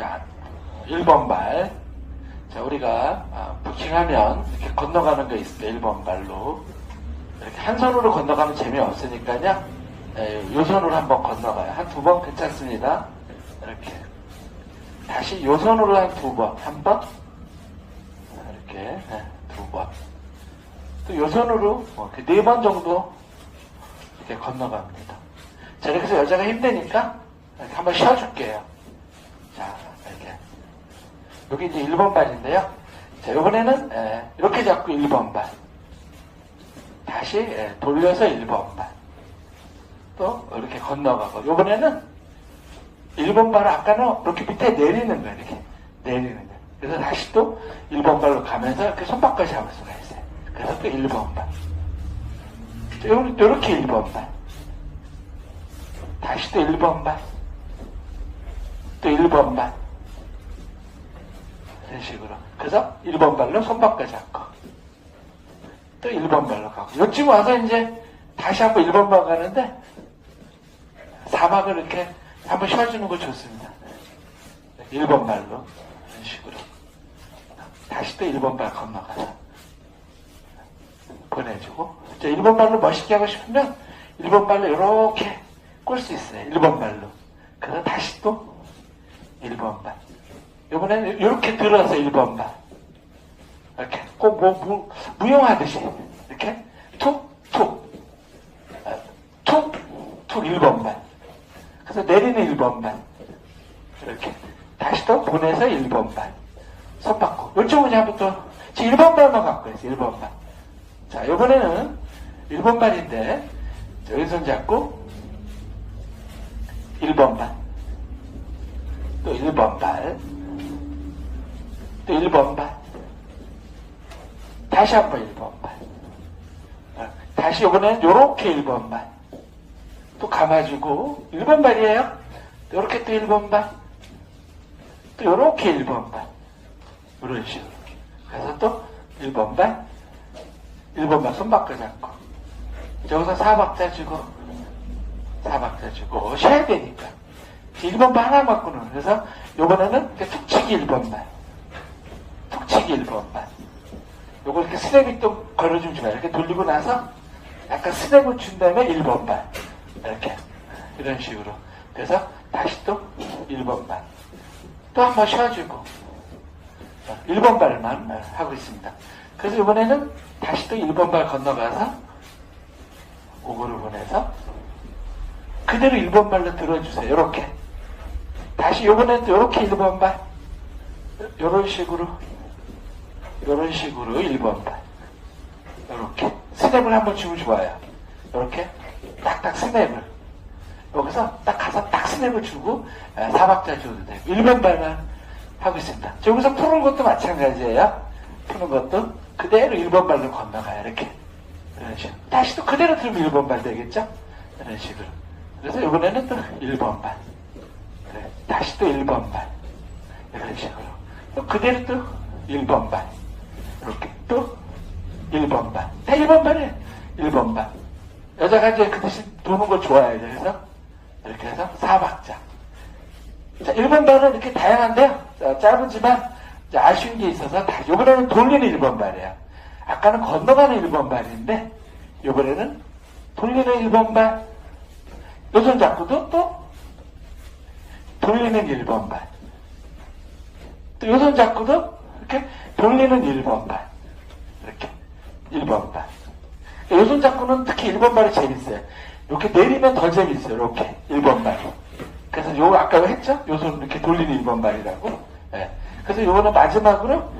자, 1번 발. 자, 우리가 아, 부킹하면 이렇게 건너가는 거 있습니다. 1번 발로. 이렇게 한 손으로 건너가면 재미없으니까요. 예, 요 손으로 한번 건너가요. 한 두 번 괜찮습니다. 이렇게. 다시 요 손으로 한 두 번. 한 번. 이렇게 예, 두 번. 또 요 손으로 네번 정도 이렇게 건너갑니다. 자, 이렇게 해서 여자가 힘드니까 한번 쉬어줄게요. 여기 이제 1번 발인데요. 자, 이번에는 예, 이렇게 잡고 1번 발. 다시 예, 돌려서 1번 발. 또 이렇게 건너가고 이번에는 1번 발을 아까는 이렇게 밑에 내리는 거예요. 이렇게 내리는 거예요. 그래서 다시 또 1번 발로 가면서 이렇게 손바닥 잡을 수가 있어요. 그래서 또 1번 발. 이렇게 1번 발. 다시 또 1번 발. 또 1번 발. 이런 식으로. 그래서 1번 발로 손바닥 잡고. 또 1번 발로 가고. 요쯤 와서 이제 다시 한번 1번 발 가는데 사막을 이렇게 한번 쉬어주는 거 좋습니다. 1번 발로. 이런 식으로. 다시 또 1번 발 건너가서 보내주고. 자, 1번 발로 멋있게 하고 싶으면 1번 발로 이렇게 꼴수 있어요. 1번 발로. 그래서 다시 또 1번 발. 이번에는 이렇게 들어서 1번 발. 이렇게 꼭 뭐, 무, 무용하듯이 이렇게 툭, 툭, 아, 툭, 툭 1번 발. 그래서 내리는 1번 발. 이렇게 다시 또 보내서 1번 발. 손 받고. 이쪽은 또, 지금 1번 발만 갖고 있어요. 1번 발. 자, 이번에는 1번 발인데, 여기 손 잡고, 1번 발. 또 1번 발. 또 1번 발. 다시 한번 1번 발. 어, 다시 이번에는 요렇게 1번 발. 또 감아주고, 1번 발이에요. 요렇게 또 1번 발. 또 요렇게 1번 발. 이런 식으로. 그래서 또 1번 발. 1번 발 손바꿔 잡고. 여기서 4박자 주고, 4박자 주고, 쉬어야 되니까. 1번 발 하나 맞고는. 그래서 요번에는 툭치기 1번 발. 툭치기 1번 발. 요거 이렇게 스냅이 또 걸어주면 좋아요. 이렇게 돌리고 나서 약간 스냅을 준 다음에 1번 발. 이렇게. 이런 식으로. 그래서 다시 또 1번 발. 또한 번 쉬어주고. 1번 발만 하고 있습니다. 그래서 이번에는 다시 또 1번 발 건너가서 오고를 보내서 그대로 1번 발로 들어주세요. 이렇게. 다시 요번엔 또 이렇게 1번 발. 이런 식으로 이런 식으로 1번 발. 이렇게. 스냅을 한번 주면 좋아요. 이렇게 딱딱 스냅을. 여기서 딱 가서 딱 스냅을 주고 아, 사박자 줘도 되고 1번 발만 하고 있습니다. 여기서 푸는 것도 마찬가지예요. 푸는 것도 그대로 1번 발로 건너가요. 이렇게. 이런 식으로. 다시 또 그대로 들면 1번 발 되겠죠? 이런 식으로. 그래서 이번에는 또 1번 발. 그래. 다시 또 1번 발. 이런 식으로. 또 그대로 또 1번 발. 이렇게 또 1번 발. 다 1번 발이에요. 1번 발. 여자가 이제 그 대신 도는 거 좋아해요. 그래서 이렇게 해서 4박자. 자, 1번 발은 이렇게 다양한데요. 자, 짧은지만 자, 아쉬운 게 있어서 다, 요번에는 돌리는 1번 발이에요. 아까는 건너가는 1번 발인데, 요번에는 돌리는 1번 발. 요손 잡고도 또 돌리는 1번 발. 또 요손 잡고도 이렇게 돌리는 1번 발. 이렇게 1번 발. 요손 잡고는 특히 1번 발이 재밌어요. 이렇게 내리면 더 재밌어요. 이렇게 1번 발. 그래서 요 아까 했죠? 요손 이렇게 돌리는 1번 발이라고. 예. 그래서 요거는 마지막으로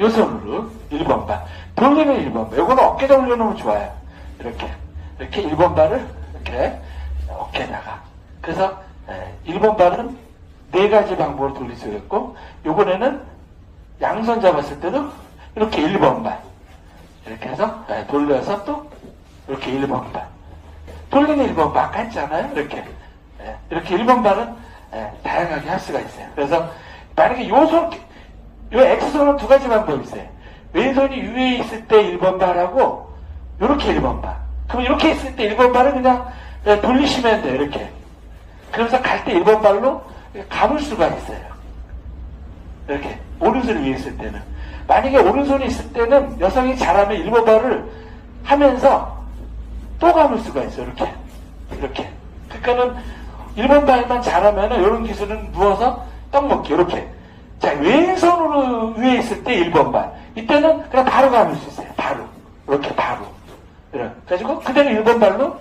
요 손으로 1번 발. 돌리는 1번 발. 요거는 어깨에 올려놓으면 좋아요. 이렇게. 이렇게 1번 발을 이렇게 어깨에다가. 그래서 1번 발은 네 가지 방법으로 돌릴 수 있고, 요번에는 양손 잡았을 때도 이렇게 1번 발. 이렇게 해서 예, 돌려서 또 이렇게 1번 발. 돌리는 1번 발 아까 했잖아요. 이렇게. 예, 이렇게 1번 발은 예, 다양하게 할 수가 있어요. 그래서 만약에 요 손, 요 X손은 두 가지 방법이 있어요. 왼손이 위에 있을 때 1번 발하고 이렇게 1번 발. 그럼 이렇게 있을 때 1번 발은 그냥 예, 돌리시면 돼요. 이렇게. 그러면서 갈 때 1번 발로 감을 수가 있어요. 이렇게. 오른손 위에 있을 때는. 만약에 오른손이 있을 때는 여성이 잘하면 1번 발을 하면서 또 감을 수가 있어. 이렇게. 이렇게. 그러니까는 1번 발만 잘하면은 이런 기술은 누워서 떡 먹기. 이렇게. 자, 왼손으로 위에 있을 때 1번 발. 이때는 그냥 바로 감을 수 있어요. 바로. 이렇게 바로. 이런. 그래가지고 그대로 1번 발로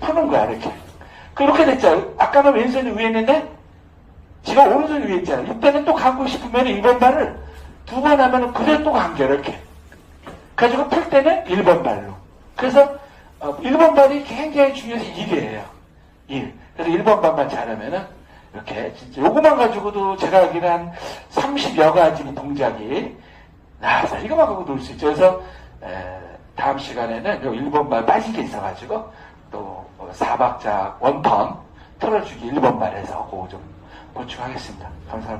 푸는 거야. 이렇게. 그렇게 됐죠. 아까는 왼손이 위에 있는데 지금 오른손이 위에 있잖아요. 이때는 또 감고 싶으면 2번 발을 두 번 하면은 그대로 또 감겨. 이렇게. 그래가지고 풀 때는 1번 발로. 그래서 어, 1번 발이 굉장히 중요해서 1이에요. 1. 그래서 1번 발만 잘하면은 이렇게 진짜 요거만 가지고도 제가 알기로 한 30여 가지 동작이 나와서 이거만 갖고 놀 수 있죠. 그래서 에, 다음 시간에는 요 1번 발 빠진 게 있어가지고 또 4박자 원턴 틀어주기 1번 발에서 그거 좀 보충하겠습니다. 감사합니다.